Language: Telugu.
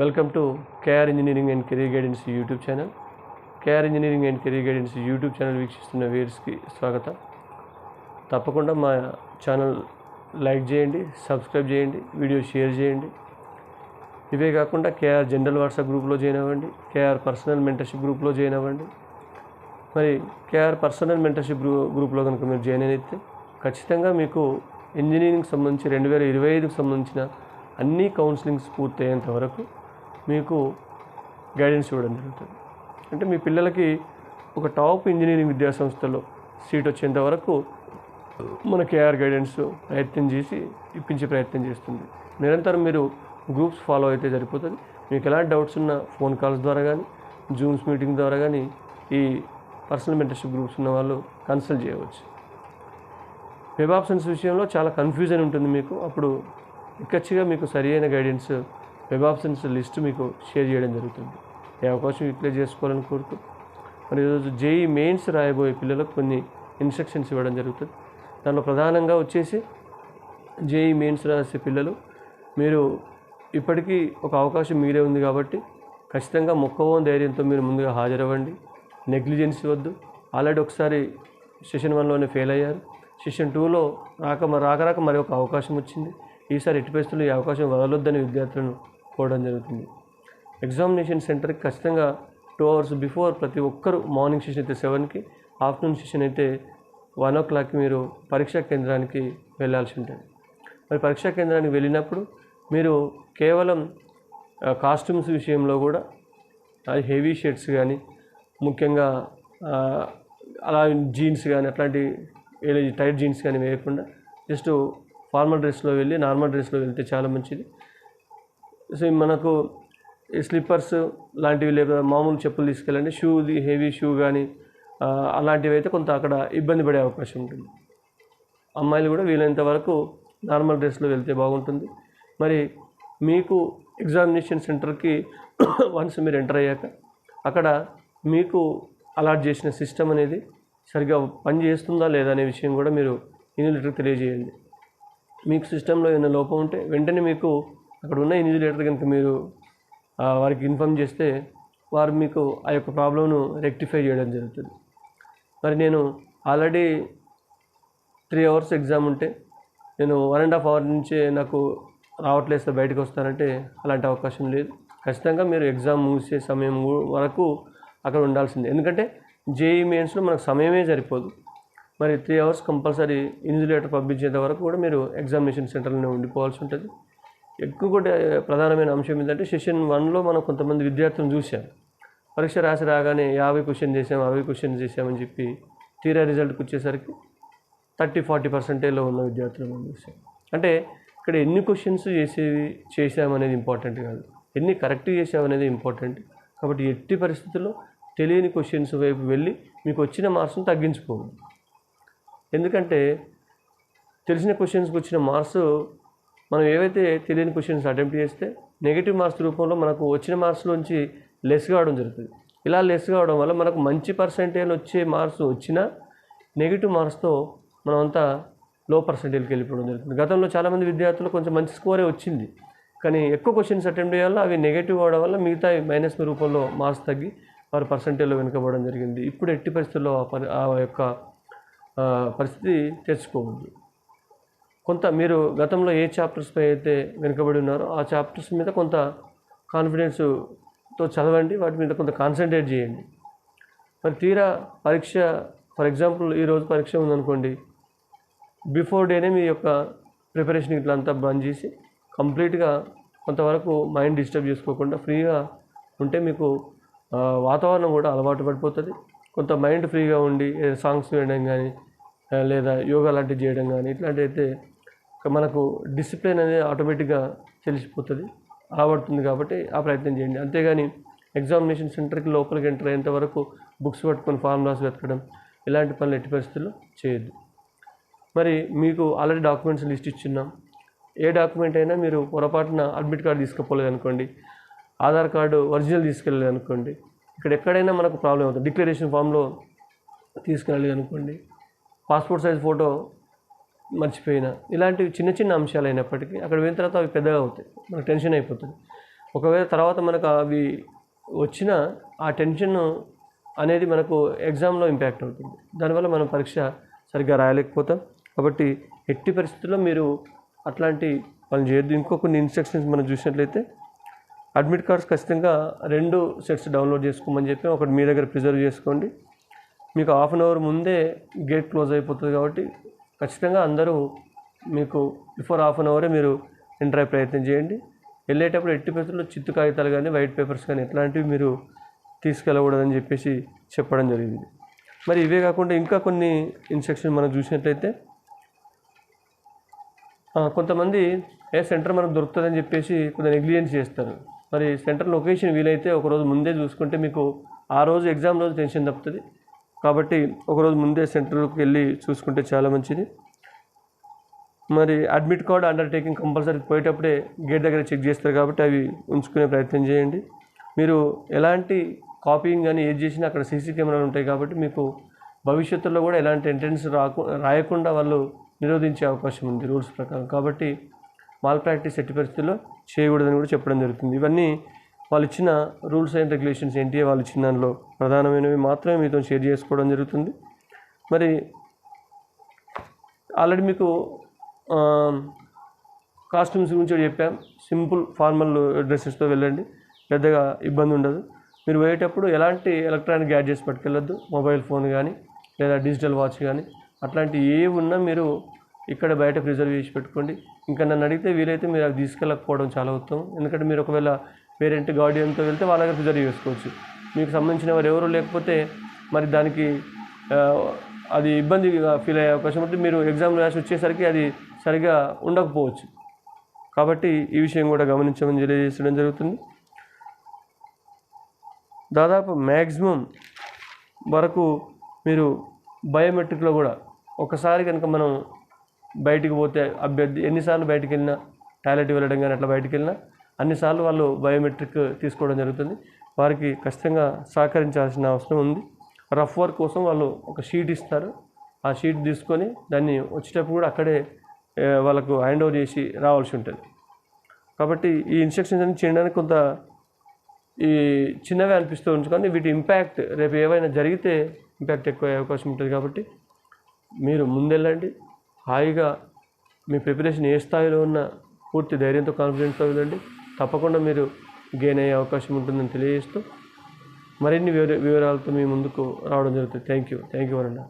Welcome to KR engineering and career guidance YouTube channel. KR engineering and career guidance YouTube channel వీక్షిస్తున్న వీర్స్కి స్వాగతం. తప్పకుండా మా ఛానల్ లైక్ చేయండి సబ్స్క్రైబ్ చేయండి వీడియో షేర్ చేయండి. ఇవే కాకుండా కేఆర్ జనరల్ వాట్సాప్ గ్రూప్లో జాయిన్ అవ్వండి కేఆర్ పర్సనల్ మెంటర్షిప్ గ్రూప్లో జాయిన్ అవ్వండి. మరి కేఆర్ పర్సనల్ మెంటర్షిప్ గ్రూ గ్రూప్లో కనుక మీరు జాయిన్ అయితే ఖచ్చితంగా మీకు ఇంజనీరింగ్ సంబంధించి రెండు వేల ఇరవై ఐదుకు సంబంధించిన అన్ని కౌన్సిలింగ్స్ పూర్తయ్యేంత వరకు మీకు గైడెన్స్ ఇవ్వడం జరుగుతుంది. అంటే మీ పిల్లలకి ఒక టాప్ ఇంజనీరింగ్ విద్యాసంస్థలో సీట్ వచ్చేంత వరకు మన కేఆర్ గైడెన్స్ ప్రయత్నం చేసి ఇప్పించే ప్రయత్నం చేస్తుంది. నిరంతరం మీరు గ్రూప్స్ ఫాలో అయితే సరిపోతుంది. మీకు ఎలాంటి డౌట్స్ ఉన్నా ఫోన్ కాల్స్ ద్వారా కానీ జూమ్స్ మీటింగ్ ద్వారా కానీ ఈ పర్సనల్ మెంటర్షిప్ గ్రూప్స్ ఉన్న వాళ్ళు కన్సల్ట్ చేయవచ్చు. వెబ్ ఆప్షన్స్ విషయంలో చాలా కన్ఫ్యూజన్ ఉంటుంది మీకు. అప్పుడు ఇక్కచ్చిగా మీకు సరి అయిన గైడెన్స్ వెబ్ ఆప్షన్స్ లిస్ట్ మీకు షేర్ చేయడం జరుగుతుంది. ఈ అవకాశం యూటిలైజ్ చేసుకోవాలని కోరుతూ మరి ఈరోజు జేఈ మెయిన్స్ రాయబోయే పిల్లలకు కొన్ని ఇన్స్ట్రక్షన్స్ ఇవ్వడం జరుగుతుంది. దానిలో ప్రధానంగా వచ్చేసి జేఈ మెయిన్స్ రాసే పిల్లలు మీరు ఇప్పటికీ ఒక అవకాశం మీరే ఉంది కాబట్టి ఖచ్చితంగా మొక్కవోన్ ధైర్యంతో మీరు ముందుగా హాజరవ్వండి. నెగ్లిజెన్స్ వద్దు ఆల్రెడీ ఒకసారి సెషన్ వన్లోనే ఫెయిల్ అయ్యారు. సెషన్ టూలో రాక రాక రాక మరి ఒక అవకాశం వచ్చింది. ఈసారి ఎట్టి పరిస్థితుల్లో ఈ అవకాశం వదలొద్దని విద్యార్థులను పోవడం జరుగుతుంది. ఎగ్జామినేషన్ సెంటర్కి ఖచ్చితంగా టూ అవర్స్ బిఫోర్ ప్రతి ఒక్కరు మార్నింగ్ సెషన్ అయితే సెవెన్కి ఆఫ్టర్నూన్ సెషన్ అయితే వన్ ఓ క్లాక్కి మీరు పరీక్షా కేంద్రానికి వెళ్ళాల్సి ఉంటుంది. మరి పరీక్షా కేంద్రానికి వెళ్ళినప్పుడు మీరు కేవలం కాస్ట్యూమ్స్ విషయంలో కూడా అది హెవీ షర్ట్స్ కానీ ముఖ్యంగా అలా జీన్స్ కానీ అట్లాంటి టైట్ జీన్స్ కానీ వేయకుండా జస్ట్ ఫార్మల్ డ్రెస్లో వెళ్ళి నార్మల్ డ్రెస్లో వెళ్తే చాలా మంచిది. మనకు ఈ స్లిప్పర్స్ లాంటివి లేదా మామూలు చెప్పులు తీసుకెళ్ళండి. షూది హెవీ షూ కానీ అలాంటివి అయితే కొంత అక్కడ ఇబ్బంది పడే అవకాశం ఉంటుంది. అమ్మాయిలు కూడా వీలైనంత వరకు నార్మల్ డ్రెస్లో వెళ్తే బాగుంటుంది. మరి మీకు ఎగ్జామినేషన్ సెంటర్కి వన్స్ మీరు ఎంటర్ అయ్యాక అక్కడ మీకు అలాట్ చేసిన సిస్టమ్ అనేది సరిగ్గా పని చేస్తుందా లేదా అనే విషయం కూడా మీరు ఇన్విజిలేటర్కి తెలియజేయండి. మీకు సిస్టంలో ఏమైనా లోపం ఉంటే వెంటనే మీకు అక్కడ ఉన్న ఇన్విజిలేటర్ కనుక మీరు వారికి ఇన్ఫామ్ చేస్తే వారు మీకు ఆ యొక్క ప్రాబ్లంను రెక్టిఫై చేయడం జరుగుతుంది. మరి నేను ఆల్రెడీ త్రీ అవర్స్ ఎగ్జామ్ ఉంటే నేను వన్ అండ్ హాఫ్ అవర్ నుంచే నాకు రావట్లేదు బయటకు వస్తానంటే అలాంటి అవకాశం లేదు. ఖచ్చితంగా మీరు ఎగ్జామ్ ముగిసే సమయం వరకు అక్కడ ఉండాల్సిందే. ఎందుకంటే జేఈ మెయిన్స్లో మనకు సమయమే సరిపోదు. మరి త్రీ అవర్స్ కంపల్సరీ ఇన్సులేటర్ పంపించేంత వరకు కూడా మీరు ఎగ్జామినేషన్ సెంటర్లోనే ఉండిపోవాల్సి ఉంటుంది. ఎక్కువ కూడా ప్రధానమైన అంశం ఏంటంటే సెషన్ వన్లో మనం కొంతమంది విద్యార్థులను చూసాం పరీక్ష రాసి రాగానే యాభై క్వశ్చన్ చేసాం అరవై క్వశ్చన్ చేసామని చెప్పి తీరా రిజల్ట్కి వచ్చేసరికి థర్టీ ఫార్టీ పర్సెంటేజ్లో ఉన్న విద్యార్థులు మనం చూసాం అంటే ఇక్కడ ఎన్ని క్వశ్చన్స్ చేసేవి చేసామనేది ఇంపార్టెంట్ కాదు. ఎన్ని కరెక్ట్ చేసామనేది ఇంపార్టెంట్ కాబట్టి ఎట్టి పరిస్థితుల్లో తెలియని క్వశ్చన్స్ వైపు వెళ్ళి మీకు వచ్చిన మార్క్స్ని తగ్గించుకోండి. ఎందుకంటే తెలిసిన క్వశ్చన్స్కి వచ్చిన మార్క్స్ మనం ఏవైతే తెలియని క్వశ్చన్స్ అటెంప్ట్ చేస్తే నెగిటివ్ మార్క్స్ రూపంలో మనకు వచ్చిన మార్క్స్లోంచి లెస్ కావడం జరుగుతుంది. ఇలా లెస్ కావడం వల్ల మనకు మంచి పర్సెంటేజ్ వచ్చే మార్క్స్ వచ్చినా నెగిటివ్ మార్క్స్తో మనమంతా లో పర్సెంటేజ్కి వెళ్ళిపోవడం జరుగుతుంది. గతంలో చాలామంది విద్యార్థులు కొంచెం మంచి స్కోరే వచ్చింది. కానీ ఎక్కువ క్వశ్చన్స్ అటెంప్ట్ చేయాలి అవి నెగిటివ్ అవడం వల్ల మిగతా మైనస్ రూపంలో మార్క్స్ తగ్గి వారు పర్సంటేజ్లో వెనుకబడడం జరిగింది. ఇప్పుడు ఎట్టి పరిస్థితుల్లో ఆ పరి ఆ యొక్క పరిస్థితి తెచ్చుకోవద్దు. కొంత మీరు గతంలో ఏ చాప్టర్స్పై అయితే వెనుకబడి ఉన్నారో ఆ చాప్టర్స్ మీద కొంత కాన్ఫిడెన్స్తో చదవండి వాటి మీద కొంత కాన్సన్ట్రేట్ చేయండి. మరి తీరా పరీక్ష ఫర్ ఎగ్జాంపుల్ ఈరోజు పరీక్ష ఉందనుకోండి. బిఫోర్ డేనే మీ యొక్క ప్రిపరేషన్ ఇట్లా అంతా బంద్ చేసి కంప్లీట్గా కొంతవరకు మైండ్ డిస్టర్బ్ చేసుకోకుండా ఫ్రీగా ఉంటే మీకు వాతావరణం కూడా అలవాటు పడిపోతుంది. కొంత మైండ్ ఫ్రీగా ఉండి సాంగ్స్ వినడం కానీ లేదా యోగా లాంటివి చేయడం కానీ ఇట్లాంటివి అయితే మనకు డిసిప్లిన్ అనేది ఆటోమేటిక్గా తెలిసిపోతుంది. రాబడుతుంది కాబట్టి ఆ ప్రయత్నం చేయండి. అంతేగాని ఎగ్జామినేషన్ సెంటర్కి లోపలికి ఎంటర్ అయ్యేంత వరకు బుక్స్ పట్టుకొని ఫార్ములాస్ వెతకడం ఇలాంటి పనులు ఎట్టి పరిస్థితుల్లో చేయొద్దు. మరి మీకు ఆల్రెడీ డాక్యుమెంట్స్ లిస్ట్ ఇచ్చున్నాం. ఏ డాక్యుమెంట్ అయినా మీరు పొరపాటున అడ్మిట్ కార్డు తీసుకుపోలేదు అనుకోండి ఆధార్ కార్డు ఒరిజినల్ తీసుకెళ్ళలేదు అనుకోండి ఇక్కడ ఎక్కడైనా మనకు ప్రాబ్లం అవుతుంది. డిక్లరేషన్ ఫామ్లో తీసుకెళ్ళలేదు అనుకోండి పాస్పోర్ట్ సైజ్ ఫోటో మర్చిపోయినా. ఇలాంటివి చిన్న చిన్న అంశాలు అయినప్పటికీ అక్కడ పోయిన తర్వాత అవి పెద్దగా అవుతాయి. మనకు టెన్షన్ అయిపోతుంది. ఒకవేళ తర్వాత మనకు అవి వచ్చిన ఆ టెన్షన్ అనేది మనకు ఎగ్జామ్లో ఇంపాక్ట్ అవుతుంది. దానివల్ల మనం పరీక్ష సరిగ్గా రాయలేకపోతాం. కాబట్టి ఎట్టి పరిస్థితుల్లో మీరు అట్లాంటి పని చేయొద్దు. ఇంకో కొన్ని ఇన్స్ట్రక్షన్స్ మనం చూసినట్లయితే అడ్మిట్ కార్డ్స్ ఖచ్చితంగా రెండు సెట్స్ డౌన్లోడ్ చేసుకోమని చెప్పి ఒకటి మీ దగ్గర ప్రిజర్వ్ చేసుకోండి. మీకు హాఫ్ అన్ అవర్ ముందే గేట్ క్లోజ్ అయిపోతుంది కాబట్టి ఖచ్చితంగా అందరూ మీకు బిఫోర్ హాఫ్ అన్ అవరే మీరు ఎంటర్ అయ్యే ప్రయత్నం చేయండి. వెళ్ళేటప్పుడు ఎట్టి పరిస్థితుల్లో చిత్తు కాగితాలు కానీ వైట్ పేపర్స్ కానీ ఇట్లాంటివి మీరు తీసుకెళ్ళకూడదని చెప్పేసి చెప్పడం జరిగింది. మరి ఇవే కాకుండా ఇంకా కొన్ని ఇన్స్ట్రక్షన్ మనం చూసినట్లయితే కొంతమంది ఏ సెంటర్ మనకు దొరుకుతుందని చెప్పేసి కొంత నెగ్లిజెన్స్ చేస్తారు. మరి సెంటర్ లొకేషన్ వీలైతే ఒకరోజు ముందే చూసుకుంటే మీకు ఆ రోజు ఎగ్జామ్ రోజు టెన్షన్ తప్పుతుంది. కాబట్టి ఒకరోజు ముందే సెంటర్కి వెళ్ళి చూసుకుంటే చాలా మంచిది. మరి అడ్మిట్ కార్డ్ అండర్టేకింగ్ కంపల్సరీ పోయేటప్పుడే గేట్ దగ్గర చెక్ చేస్తారు కాబట్టి అవి ఉంచుకునే ప్రయత్నం చేయండి. మీరు ఎలాంటి కాపీయింగ్ కానీ ఏది చేసినా అక్కడ సీసీ కెమెరాలు ఉంటాయి కాబట్టి మీకు భవిష్యత్తులో కూడా ఎలాంటి ఎంట్రెన్స్ రాకు రాయకుండా వాళ్ళు నిరోధించే అవకాశం ఉంది రూల్స్ ప్రకారం. కాబట్టి మాల్ ప్రాక్టీస్ ఎట్టి పరిస్థితుల్లో చేయకూడదని కూడా చెప్పడం జరుగుతుంది. ఇవన్నీ వాళ్ళు ఇచ్చిన రూల్స్ అండ్ రెగ్యులేషన్స్ ఏంటి వాళ్ళు ఇచ్చిన దానిలో ప్రధానమైనవి మాత్రమే మీతో షేర్ చేసుకోవడం జరుగుతుంది. మరి ఆల్రెడీ మీకు కాస్ట్యూమ్స్ గురించి చెప్పాం. సింపుల్ ఫార్మల్ డ్రెస్సెస్తో వెళ్ళండి. పెద్దగా ఇబ్బంది ఉండదు. మీరు పోయేటప్పుడు ఎలాంటి ఎలక్ట్రానిక్ గ్యాడ్జెట్స్ పట్టుకెళ్ళొద్దు. మొబైల్ ఫోన్ కానీ లేదా డిజిటల్ వాచ్ కానీ అట్లాంటి ఏ ఉన్నా మీరు ఇక్కడ బయట ప్రిజర్వ్ చేసి పెట్టుకోండి. ఇంకా నన్ను అడిగితే వీలైతే మీరు అవి తీసుకెళ్ళకపోవడం చాలా ఉత్తమం. ఎందుకంటే మీరు ఒకవేళ పేరెంట్ గార్డియన్తో వెళ్తే వాళ్ళ దగ్గర రిజర్వ్ చేసుకోవచ్చు. మీకు సంబంధించిన వారు ఎవరు లేకపోతే మరి దానికి అది ఇబ్బందిగా ఫీల్ అయ్యే అవకాశం ఉంటుంది. మీరు ఎగ్జామ్ రాసి వచ్చేసరికి అది సరిగా ఉండకపోవచ్చు. కాబట్టి ఈ విషయం కూడా గమనించమని తెలియజేయడం జరుగుతుంది. దాదాపు మ్యాక్సిమం వరకు మీరు బయోమెట్రిక్లో కూడా ఒకసారి కనుక మనం బయటికి పోతే అభ్యర్థి ఎన్నిసార్లు బయటికి వెళ్ళినా టాయిలెట్ వెళ్ళడం కానీ అట్లా బయటికి వెళ్ళినా అన్నిసార్లు వాళ్ళు బయోమెట్రిక్ తీసుకోవడం జరుగుతుంది. వారికి ఖచ్చితంగా సహకరించాల్సిన అవసరం ఉంది. రఫ్ వర్క్ కోసం వాళ్ళు ఒక షీట్ ఇస్తారు. ఆ షీట్ తీసుకొని దాన్ని వచ్చేటప్పుడు కూడా అక్కడే వాళ్ళకు హ్యాండ్ ఓవర్ చేసి రావాల్సి ఉంటుంది. కాబట్టి ఈ ఇన్స్ట్రక్షన్స్ అన్ని చేయడానికి కొంత ఈ చిన్నవి అనిపిస్తూ ఉంటుంది కానీ వీటి ఇంపాక్ట్ రేపు ఏవైనా జరిగితే ఇంపాక్ట్ ఎక్కువ అయ్యే అవకాశం ఉంటుంది కాబట్టి మీరు ముందెళ్ళండి. హాయిగా మీ ప్రిపరేషన్ ఏ స్థాయిలో ఉన్న పూర్తి ధైర్యంతో కాన్ఫిడెన్స్తో వెళ్ళండి. తప్పకుండా మీరు గెయిన్ అయ్యే అవకాశం ఉంటుందని తెలియజేస్తూ మరిన్ని వివర వివరాలతో మీ ముందుకు రావడం జరుగుతుంది. థ్యాంక్ యూ థ్యాంక్ యూ వరండా